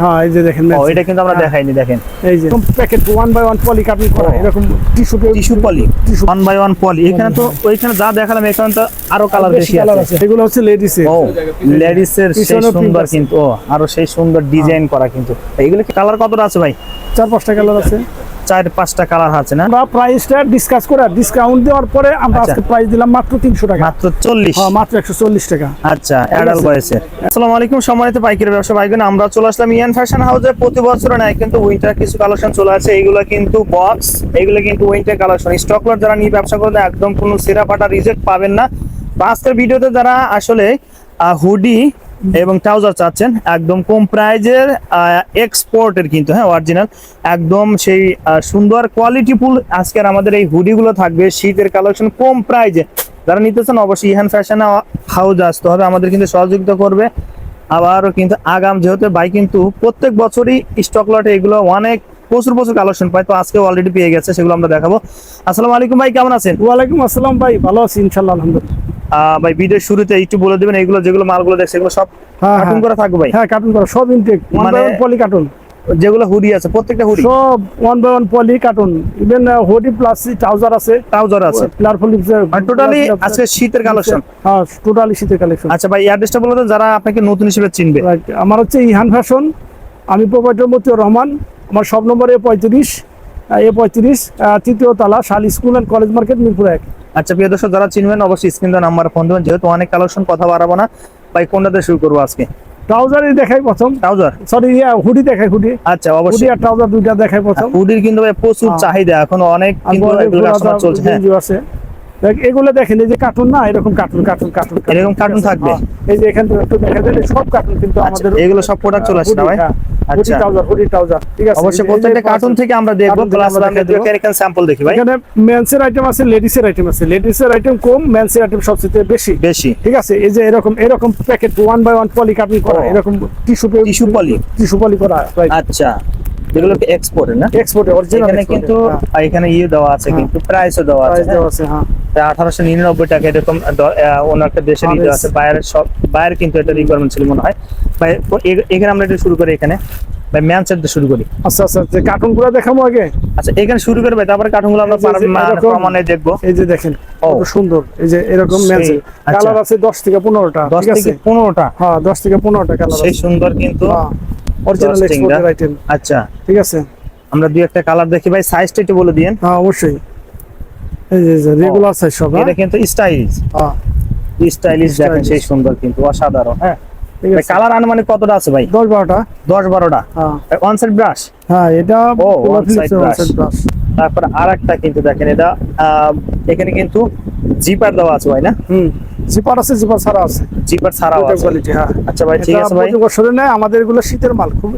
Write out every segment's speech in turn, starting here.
হ্যাঁ এই যে দেখেন ও এটা কিন্তু আমরা হ্যাঁ, দেখাইনি দেখেন। এই যে প্যাকেট বাই পলি কাটিং করা এরকম tissue tissue poly by poly এখানে তো ওইখানে যা দেখালাম এখানে তো আরও কালার বেশি আছে। এগুলো হচ্ছে লেডিস ও লেডিস এর সেই সুন্দর কিন্তু ও আরও সেই সুন্দর ডিজাইন করা কিন্তু। এগুলো কি কালার কতটা আছে ভাই? চার পাঁচটা কালার আছে। চার পাঁচটা কালার আছে না? আমরা প্রাইসটা ডিসকাস করে ডিসকাউন্ট দেওয়ার পরে আমরা আচ্ছা। আজকে প্রাইস দিলাম মাত্র তিনশো টাকা। মাত্র চল্লিশ। হ্যাঁ মাত্র একশো চল্লিশ টাকা। আচ্ছা অ্যাডাল আছে। বয়সের আসসালামু আলাইকুম সম্মানিত পাইকারি ব্যবসা ভাইগণ আমরা চলে আসলাম ইয়ান ফ্যাশন হাউসে প্রতি বছর নেয় কিন্তু উইন্টার কিছু কালেকশন চলে আছে এগুলো কিন্তু বক্স এগুলো কিন্তু উইন্টার কালেকশন স্টক লট যারা নিয়ে ব্যবসা করতে একদম কোনো সেরা ফাটা রিজেক্ট পাবেন না। আজকের ভিডিওতে যারা আসলে হুডি এবং ট্রাউজার চাচ্ছেন একদম কম প্রাইজের এক্সপোর্টের কিন্তু হ্যাঁ অরিজিনাল একদম সেই সুন্দর কোয়ালিটিফুল আজকের আমাদের এই হুডিগুলো থাকবে। শীতের কালেকশন কম প্রাইজে। যারা নিতেছেন অবশ্যই ইহান ফ্যাশন হাউস আসতে হবে। আমাদের কিন্তু সহযোগিতা করবে। আবারও কিন্তু আগাম, যেহেতু ভাই কিন্তু প্রত্যেক বছরই স্টক লটে এগুলো অনেক প্রচুর প্রচুর কালেকশন পায়। তো আজকে অলরেডি পেয়ে গেছে, সেগুলো আমরা দেখাবো। আসসালামু আলাইকুম ভাই, কেমন আছেন? ওয়ালাইকুম আসসালাম ভাই, ভালো আছি ইনশাল্লাহ আলহামদুলিল্লাহ। ভাই ভিডিওর শুরুতে একটু বলে দেবেন এগুলো যেগুলো মালগুলো দেখছে এগুলো সব হ্যাঁ, কার্টুন হ্যাঁ। করা থাকবে ভাই? হ্যাঁ কার্টুন করা সব ইনটেক মানে- পলি কার্টুন যেগুলো হুডি আছে প্রত্যেকটা হুডি সব one by one poly carton even hoodie plus trouser আছে। ট্রাউজার আছে। প্লার আর টোটালি আজকে শীতের কালেকশন হ্যাঁ টোটালি শীতের কালেকশন আচ্ছা ভাই অ্যাড্রেসটা বলে দেন যারা আপনাকে নতুন হিসেবে চিনবে। আমার হচ্ছে ইহান ফ্যাশন আমি প্রোপাইটর মতিউর রহমান। আমার সব নম্বর এ পঁয়ত্রিশ এ পঁয়ত্রিশ তৃতীয় তালা শাল school and college market Mirpur এক। আচ্ছা প্রিয় দর্শক যারা চিনবেন অবশ্যই স্ক্রিন দেওয়া নাম্বার ফোন দেবেন যেহেতু অনেক কালেকশন কথা বাড়াবো না। ভাই কোনটাতে শুরু করব আজকে? ট্রাউজারই দেখাই প্রথম। ট্রাউজার সরি হুডি দেখাই হুডি আচ্ছা হুডি অবশ্যই আর ট্রাউজার দুইটা দেখাই প্রথম। হুডির কিন্তু ভাই প্রচুর হ্যাঁ। চাহিদা। এখন অনেক কিন্তু চলছে হ্যাঁ। এগুলো দেখেন এই যে কার্টুন না এরকম কার্টুন কার্টুন কার্টুন এরকম cartoon থাকবে? এই যে এখান থেকে একটু দেখা যায় সব কার্টুন কিন্তু আচ্ছা, আমাদের এগুলো সব প্রোডাক্ট চলে আসছে ভাই? আচ্ছা। ট্রাউজার হুডি ট্রাউজার ঠিক আছে। অবশ্যই এই যে- এই প্রত্যেকটা কার্টুন থেকে আমরা দেখব দেখে দেবো। এখানে স্যাম্পল দেখি ভাই। এখানে মেন্সের আইটেম আছে লেডিসের আইটেম আছে। লেডিসের আইটেম কম আইটেম সবচেয়ে বেশি। বেশি। ঠিক আছে এই যে এরকম এরকম packet one by one poly করা এরকম টিস্যু poly? টিস্যু পলি করা আচ্ছা। যেগুলো না? এক্সপোর্টে অরিজিনাল এখানে কিন্তু এখানে ইয়ে দেওয়া আছে হ্যাঁ। কিন্তু প্রাইসও দেওয়া আছে দেওয়া আছে হ্যাঁ। আঠারোশো নিরানব্বই টাকা এরকম অন্য একটা দেশের ইয়ে আছে বাইরের সব বাইরের কিন্তু এটা রিকোয়ারমেন্ট ছিল মনে হয়। ভাই এখানে আমরা এটা শুরু করি এখানে। ভাই ম্যান সেট শুরু করি। আচ্ছা আচ্ছা যে কার্টুনগুলো দেখাবো আগে? আচ্ছা এখানে শুরু করবে তারপরে কার্টুনগুলো আমরা মানে প্রমাণে দেখব। এই যে দেখেন। কত সুন্দর। এই যে এরকম ম্যাচে আচ্ছা। কালার আছে দশ থেকে থেকে আছে? পনেরোটা? হ্যাঁ দশ থেকে পনেরোটা কালার সেই সুন্দর কিন্তু অরিজিনাল এক্সপোর্টের আইটেম আচ্ছা। ঠিক আছে। আমরা দুই একটা কালার দেখি। ভাই সাইজটা একটু বলে দিয়েন। হ্যাঁ অবশ্যই। এই যে রেগুলার সাইজ সব হ্যাঁ? এটা কিন্তু স্টাইলিশ হ্যাঁ। স্টাইলিশ দেখেন সেই সুন্দর কিন্তু অসাধারণ হ্যাঁ? কালার আনুমানিক কতটা আছে ভাই? দশ বারোটা। দশ বারোটা। হ্যাঁ। ওয়ান ব্রাশ হ্যাঁ এটা ও, Polar one Philips side এর one brush। side brush। তারপর আর একটা কিন্তু দেখেন এটা এখানে কিন্তু জিপার দেওয়া আছে ভাই না? হুম। জিপার আছে জিপার ছাড়া আছে। জিপার ছাড়াও আছে। কোয়ালিটি হ্যাঁ। আচ্ছা ভাই ঠিক আছে ভাই। প্রতি বছরে নেয় আমাদের এগুলো শীতের মাল খুব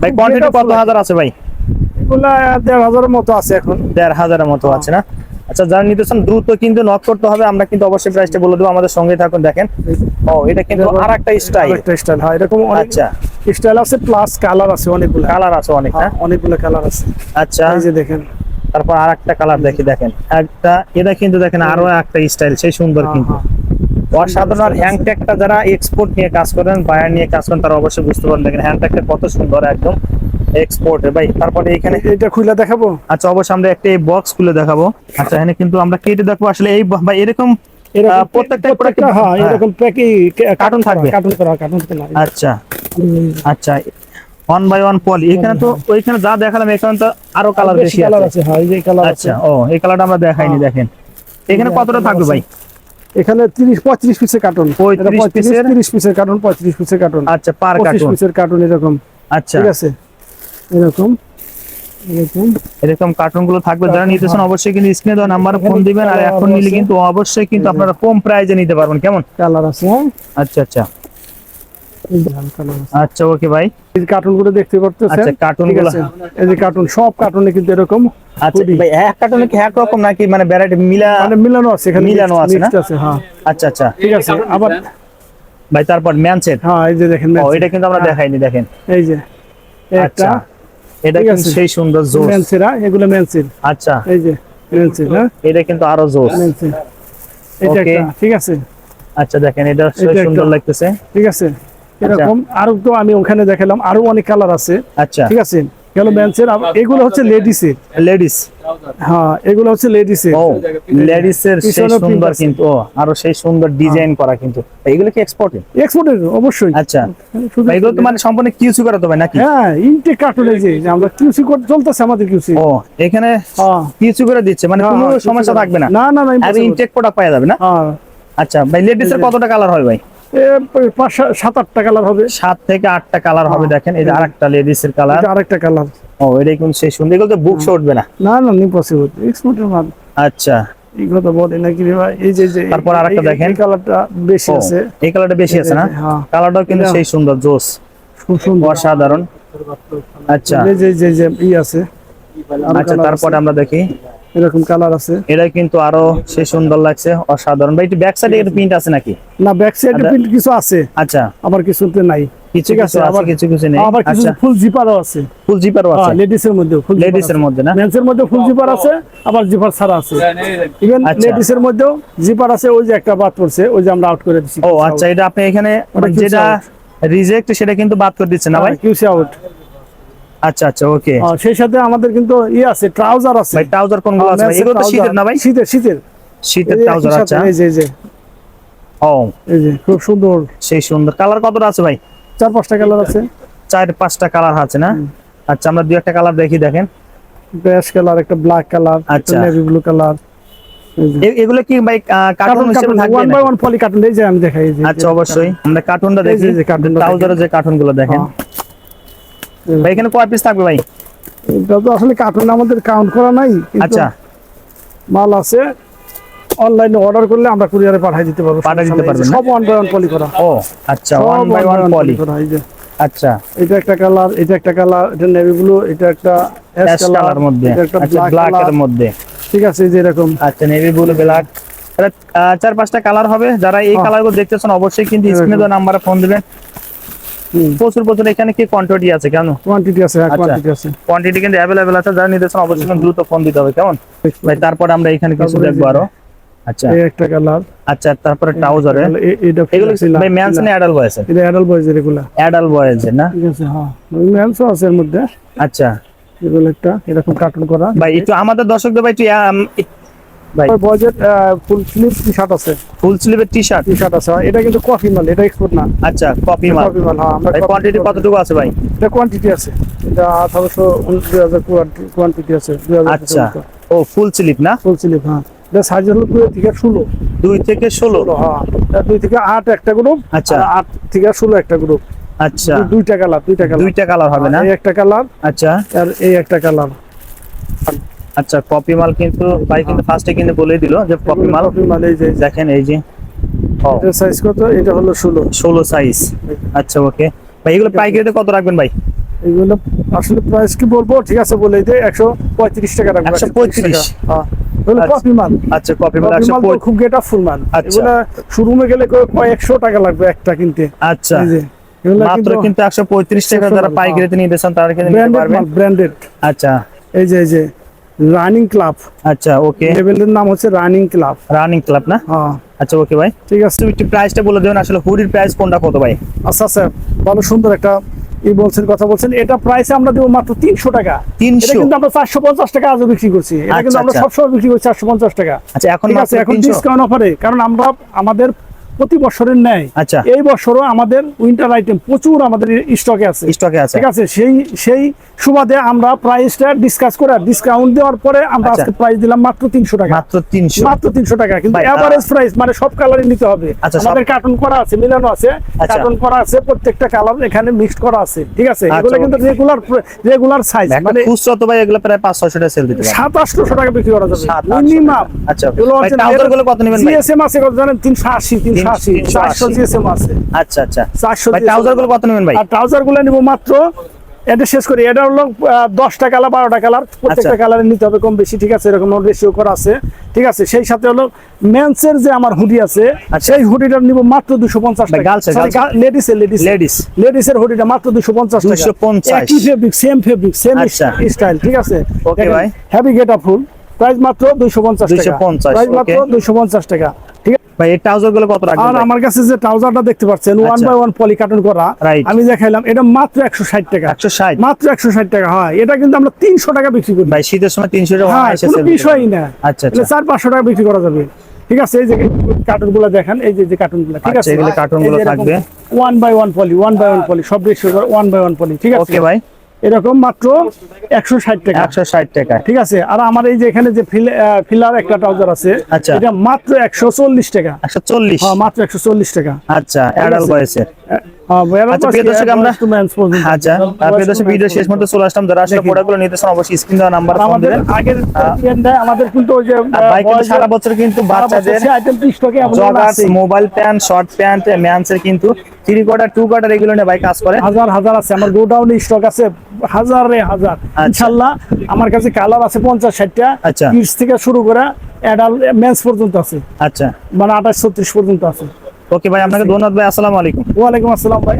ভাই কোয়ান্টিটি কত হাজার আছে ভাই? এগুলা দেড় হাজারের মতো আছে এখন। দেড় হাজারের মতো হ্যাঁ। আছে না? আচ্ছা যারা দ্রুত কিন্তু নক করতে হবে। আমরা কিন্তু অবশ্যই প্রাইসটা বলে দেবো। আমাদের সঙ্গে থাকুন দেখেন। ও এটা কিন্তু এটা আর একটা স্টাইল আরেকটা স্টাইল হ্যাঁ এরকম অনেক আচ্ছা। স্টাইল আছে প্লাস কালার আছে অনেকগুলো। কালার আছে অনেক হ্যাঁ, অনেকগুলো কালার আছে। আচ্ছা। এই যে দেখেন। তারপর আর একটা কালার দেখি দেখেন। একটা এটা কিন্তু দেখেন আরও একটা স্টাইল সেই সুন্দর হ্যাঁ, কিন্তু। হ্যাঁ। অসাধারণ হ্যান্ডট্যাগটা যারা এক্সপোর্ট নিয়ে কাজ করেন বায়ার নিয়ে কাজ করেন তারা অবশ্যই বুঝতে পারেন দেখেন হ্যান্ডট্যাগটা কত সুন্দর একদম এক্সপোর্ট ভাই তারপরে এখানে এটা খুলে দেখাবো? আচ্ছা অবশ্যই আমরা একটা এই বক্স খুলে দেখাবো। আচ্ছা এখানে কিন্তু আমরা কেটে দেখব আসলে এই ভাই এরকম প্রত্যেকটা প্রত্যেকটা হ্যাঁ হ্যাঁ। এরকম প্যাকি Cartoon থাকবে? কার্টুন করা কার্টুন করা। আচ্ছা। আচ্ছা ওয়ান বাই ওয়ান পলি এখানে তো ওইখানে যা দেখালাম এখানে তো আরও কালার বেশি কালার আছে। আছে হ্যাঁ এই কালার আচ্ছা ও এই কালারটা আমরা দেখাইনি। দেখেন। এখানে কতটা থাকবে ভাই? এখানে 30 35 পিসের কার্টুন 35 পিসের? 30 পিসের কার্টুন 35 পিসের কার্টুন আচ্ছা পার 25 কার্টুন পিসের কার্টুন এরকম। আচ্ছা। ঠিক আছে? এরকম। এরকম। এরকম কার্টুনগুলো থাকবে। যারা নিতেছেন হ্যাঁ। অবশ্যই কিন্তু স্ক্রিনে দেওয়া নাম্বার ফোন দিবেন। আর এখন নিলে কিন্তু অবশ্যই কিন্তু। আপনারা কম প্রাইজে নিতে পারবেন। কেমন? কালার আছে হ্যাঁ। আচ্ছা আচ্ছা। আচ্ছা ওকে ভাই এই কার্টুনগুলো দেখতে পারতেছেন? আচ্ছা, ঠিকগুলো। এই যে কার্টুন সব কার্টুনে কিন্তু এরকম আচ্ছা ভাই এক কার্টুনে কি এক রকম নাকি মানে ভ্যারাইটি মিলা মানে মিলানো আছে এখানে মিলানো আছে না? হ্যাঁ। আচ্ছা আচ্ছা। ঠিক আছে আবার ভাই তারপর ম্যানসেট হ্যাঁ এই যে দেখেন ও এটা কিন্তু আমরা হ্যাঁ, দেখাইনি দেখেন। এই যে একটা আচ্ছা। এটা কিন্তু সেই সুন্দর জোস মেন্সেরা এগুলো মেন্সিল আচ্ছা। এই যে মেন্সিল হ্যাঁ। এটা কিন্তু আরও জোস মেন্সিল এটা. একটা ঠিক আছে। আচ্ছা দেখেন এটা সুন্দর লাগতেছে। ঠিক আছে। এরকম। আরও তো আমি ওখানে দেখালাম আরও অনেক কালার আছে। আচ্ছা। ঠিক আছে? গেল মেন্সের এগুলো হচ্ছে লেডিসের লেডিস হ্যাঁ এগুলো হচ্ছে লেডিসের ও লেডিস এর সেই সুন্দর কিন্তু ও আরও সেই সুন্দর ডিজাইন করা কিন্তু। এগুলো কি এক্সপোর্টের অবশ্যই। আচ্ছা। এগুলো তো মানে সম্পূর্ণ কিউসি করা তো ভাই নাকি? হ্যাঁ ইনটেক কার্টুনে যে আমরা কিউসি কোড চলতেছে আমাদের কিউসি ও এখানে হ্যাঁ। কিউসি করে দিচ্ছে মানে হ্যাঁ, কোনো হ্যাঁ, সমস্যা থাকবে না? না না না আর ইনটেক প্রোডাক্ট পাওয়া যাবে না? হ্যাঁ। আচ্ছা ভাই লেডিস এর কতটা কালার হয় ভাই? সাত- আটটা কালার হবে। সাত থেকে আটটা কালার হবে হ্যাঁ, দেখেন এই যে এই আরেকটা লেডিস এর কালার আরেকটা কালার ও এটা কিন্তু সেই সুন্দর। এগুলো তো বুক উঠবে না? না না ইম্পসিবল এক্সপোর্টের মাল আচ্ছা। এই কথা বলে নাকি রে ভাই? এই যে যে তারপর আরেকটা দেখেন। কালারটা বেশি আছে। এই কালারটা বেশি আছে না? হ্যাঁ। কালারটাও কিন্তু সেই সুন্দর জোস। খুব সুন্দর। অসাধারণ। আচ্ছা। এই যে যে যে ই আছে। আচ্ছা তারপরে আমরা দেখি। এরকম কালার আছে। এটা কিন্তু আরও সেই সুন্দর লাগছে অসাধারণ। ভাই একটু ব্যাক সাইডে একটু প্রিন্ট আছে নাকি? না ব্যাক সাইডে আচ্ছা। প্রিন্ট কিছু আছে আচ্ছা। কিছুতে নাই। কিছু কিছু আবার- কিছু কিছু নেই। আবার কিছু আচ্ছা। ফুল জিপারও আছে। ফুল জিপারও আছে। লেডিস এর মধ্যে ফুল লেডিস এর মধ্যে না? মেন্স এর মধ্যে ফুল জিপার আছে আবার জিপার ছাড়া আছে। ইভেন আচ্ছা। লেডিস এর মধ্যেও জিপার আছে ওই যে একটা বাদ পড়ছে ওই যে আমরা আউট করে দিচ্ছি ও আচ্ছা এটা আপনি এখানে যেটা রিজেক্ট সেটা কিন্তু বাদ করে দিচ্ছেন না ভাই? কিউসি আউট আচ্ছা আচ্ছা ওকে। সেই সাথে আমাদের কিন্তু ই আছে ট্রাউজার আছে। ভাই ট্রাউজার কোনগুলো আছে? এগুলো তো শীতের না ভাই? শীতের শীতের। শীতের ট্রাউজার আচ্ছা। এই যে এই যে। ও। এই যে খুব সুন্দর। সেই সুন্দর। কালার কতটা আছে ভাই? চার পাঁচটা কালার আছে। চার পাঁচটা কালার আছে না? আচ্ছা আমরা দুই একটা কালার দেখি দেখেন। ব্যাশ কালার একটা ব্ল্যাক কালার আচ্ছা। Navy blue colour. এগুলো কি ভাই কার্টুন কার্টুন হিসেবে কার্টুন থাকবে one by one poly carton এই যে আমি দেখাই আচ্ছা অবশ্যই। আমরা কার্টুনটা দেখি। যে- টা ট্রাউজারের যে কার্টুনগুলো দেখেন। হ্যাঁ। ভাই এখানে কয় পিস থাকবে ভাই? এটা তো আসলে কার্টুন আমাদের কাউন্ট করা নাই আচ্ছা। মাল আছে। অনলাইনে অর্ডার করলে আমরা কুরিয়ারে পাঠিয়ে দিতে পারব। পাঠিয়ে দিতে না? সব ওয়ান বাই ওয়ান পলি করা। ও আচ্ছা ওয়ান বাই ওয়ান পলি করা এই যে। আচ্ছা। এটা একটা কালার এটা একটা কালার এটা নেভি ব্লু এটা একটা অ্যাশ কালার মধ্যে। এটা একটা আচ্ছা ব্ল্যাক ব্ল্যাক এর মধ্যে। ঠিক আছে এই যে এরকম। আচ্ছা নেভি ব্লু ব্ল্যাক চার পাঁচটা কালার হবে। যারা এই হ্যাঁ। কালারগুলো দেখতেছেন অবশ্যই কিন্তু স্ক্রিনে দেওয়া নাম্বারে ফোন দিবেন। প্রচুর প্রচুর। এখানে কি কোয়ান্টিটি আছে কেমন কোয়ান্টিটি আছে হ্যাঁ আচ্ছা। কোয়ান্টিটি আছে। কোয়ান্টিটি কিন্তু অ্যাভেলেবেল আছে। যারা নিতেছেন অবশ্যই দ্রুত ফোন দিতে হবে কেমন? ভাই তারপরে আমরা এখানে কিছু দেখব আরও। আচ্ছা। এই একটা কালার। আচ্ছা তারপরে ট্রাউজারে এটা এগুলো ভাই ম্যানস না অ্যাডাল্ট বয়েজ এটা অ্যাডাল্ট বয়েজের এগুলা। অ্যাডাল্ট বয়েজ না? ঠিক আছে হ্যাঁ। ম্যানসও আছে এর মধ্যে। আচ্ছা। এগুলো একটা এরকম কার্টুন করা। ভাই একটু আমাদের দর্শকদের ভাই একটু ভাই বয়েজের ফুল স্লিভ টি শার্ট আছে। ফুল স্লিভের টি শার্ট টি শার্ট আছে এটা কিন্তু মাল এটা এক্সপোর্ট না। আচ্ছা কপি মাল কফি মাল হ্যাঁ আমরা কোয়ান্টিটি কতটুকু আছে ভাই? এটা কোয়ান্টিটি আছে। এটা আঠারোশো দুই হাজার কোয়ান্টিটি আছে আচ্ছা। ও ফুল স্লিভ না? ফুল স্লিভ হ্যাঁ। এটা সাইজ হলো দুই থেকে ষোলো। দুই থেকে ষোলো? ষোলো হ্যাঁ। দুই থেকে আট একটা গ্রুপ আচ্ছা। আট থেকে ষোলো একটা গ্রুপ আচ্ছা। দুইটা কালার দুইটা কালার দুইটা কালার হবে না? এই একটা কালার আচ্ছা। আর এই একটা কালার আচ্ছা কপি মাল কিন্তু ভাই কিন্তু ফার্স্টে কিন্তু বলে দিল যে কপি মাল। কপি মাল এই যে দেখেন এই যে। এটা সাইজ কত? এটা হলো ষোলো। ষোলো সাইজ আচ্ছা ওকে ভাই এগুলো পাইকারিতে কত রাখবেন ভাই? এগুলো আসলে প্রাইস কি বলব? ঠিক আছে বলে দিই। একশো পঁয়ত্রিশ টাকা রাখব। 135 হ্যাঁ। আচ্ছা। কপি মাল। আচ্ছা কপি মাল কপি একশো মাল তো পঁয়- খুব গেট ফুল মাল। আচ্ছা। এগুলো শোরুমে গেলে কয়েকশো টাকা লাগবে একটা কিনতে। আচ্ছা। মাত্র কিন্তু কিন্তু একশো পঁয়ত্রিশ টাকা যারা পাইকারিতে নিতে চান তারা কিন্তু পারবেন ব্র্যান্ডেড আচ্ছা। এই যে এই যে। রানিং ক্লাব আচ্ছা ওকে লেভেলের নাম হচ্ছে রানিং ক্লাব রানিং ক্লাব না? হ্যাঁ। আচ্ছা ওকে ভাই। ঠিক আছে। তুমি একটু প্রাইসটা বলে দেবেন আসলে হুডির প্রাইস কোনটা কত ভাই? আচ্ছা আচ্ছা ভালো সুন্দর একটা ই বলছেন কথা বলছেন। এটা প্রাইসে আমরা দেবো মাত্র তিনশো টাকা। তিনশো? কিন্তু আমরা চারশো পঞ্চাশ টাকা আজও বিক্রি করছি। এটা কিন্তু আচ্ছা, আমরা আচ্ছা। সবসময় বিক্রি করছি চারশো পঞ্চাশ টাকা। আচ্ছা এখন আছে এখন ডিসকাউন্ট অফারে কারণ আমরা আমাদের প্রতি বছরের ন্যায় আচ্ছা। এই বছরও আমাদের উইন্টার আইটেম প্রচুর আমাদের স্টকে আছে। স্টকে আছে। ঠিক আছে? সেই সেই সুবাদে আমরা প্রাইসটা ডিসকাস করে ডিসকাউন্ট দেওয়ার পরে আমরা আচ্ছা। আজকে প্রাইস দিলাম মাত্র তিনশো টাকা। মাত্র তিনশো। মাত্র তিনশো টাকা। কিন্তু এভারেজ প্রাইস মানে সব কালারই নিতে হবে। আচ্ছা, আমাদের কার্টুন করা আছে মিলানো আছে। আচ্ছা। কার্টুন করা আছে প্রত্যেকটা কালার এখানে মিক্সড করা আছে। ঠিক আছে? আচ্ছা, এগুলো কিন্তু রেগুলার রেগুলার সাইজ মানে খুচরা তো ভাই এগুলো প্রায় পাঁচ ছয়শো টাকা সেল দিতে পারবেন সাত আটশো টাকা বিক্রি করা যাবে। মিনিমাম আচ্ছা ভাই ট্রাউজারগুলো কত নেবেন ভাই? জিএসএম আছে কত জানেন? তিনশো আশি। তিনশো আশি তিনশো চারশো আশি। জিএসএম আছে। আচ্ছা আচ্ছা। চারশো ভাই ট্রাউজারগুলো কত নেবেন ভাই? আর ট্রাউজারগুলো নিবো মাত্র এটা শেষ করি। এটা হলো দশটা কালার বারোটা কালার প্রত্যেকটা আচ্ছা। কালারে নিতে হবে কম বেশি ঠিক আছে? এরকম রেশিও করা আছে। ঠিক আছে? সেই সাথে হলো মেন্সের যে আমার হুডি আছে আচ্ছা। সেই হুডিটা নিব মাত্র দুশো পঞ্চাশ টাকা। এর, লেডিস লেডিস লেডিসের হুডিটা মাত্র দুশো পঞ্চাশ টাকা। 250 একই fabric same fabric same. Style ঠিক আছে? Heavy get up full price মাত্র দুইশো পঞ্চাশ টাকা। 250, প্রাইস মাত্র okay. দুইশো পঞ্চাশ টাকা ঠিক আছে? ভাই এই ট্রাউজারগুলো কত রাখবেন আর আমার কাছে যে ট্রাউজারটা দেখতে পাচ্ছেন one. By one poly carton করা আমি দেখাইলাম এটা মাত্র একশো ষাট টাকা। 160 মাত্র একশো ষাট টাকা হয়। এটা কিন্তু আমরা তিনশো টাকা বিক্রি করি। ভাই শীতের সময় তিনশো টাকা হ্যাঁ অনায়াসে কোনো বিষয়ই না। আচ্ছা, আচ্ছা। এটা চার পাঁচশো টাকা বিক্রি করা যাবে। ঠিক আছে এই যে কার্টুনগুলো দেখেন এই যে কার্টুনগুলো ঠিক আচ্ছা, আছে? এগুলো cartoon গুলো থাকবে। One by one poly by poly সব ratio one by one poly ঠিক আছে? ওকে ভাই। এরকম মাত্র একশো ষাট টাকা। একশো ষাট টাকা। ঠিক আছে? আর আমার এই যে এখানে যে ফিলার একটা ট্রাউজার আছে আচ্ছা। এটা মাত্র একশো চল্লিশ টাকা। একশো চল্লিশ। হ্যাঁ মাত্র একশো চল্লিশ টাকা। আচ্ছা অ্যাডাল বয়সের আচ্ছা। আচ্ছা সারা বছর কিন্তু বাচ্চাদের মোবাইল প্যান্ট শর্ট প্যান্ট ম্যানসের কিন্তু থ্রি কোয়ার্টার টু কোয়ার্টার এগুলো নিয়ে ভাই কাজ করে। হাজার হাজার আছে। আমার গোডাউনে স্টক আছে হাজারে হাজার। ইনশাল্লাহ আমার কাছে কালার আছে পঞ্চাশ ষাটটা। আচ্ছা। থেকে শুরু করে অ্যাডাল মেন্স পর্যন্ত আছে। আচ্ছা। মানে আঠাশ ছত্রিশ পর্যন্ত আছে। ওকে ভাই আপনাকে ধন্যবাদ ভাই আসসালামু আলাইকুম। ওয়ালাইকুম আসসালাম ভাই।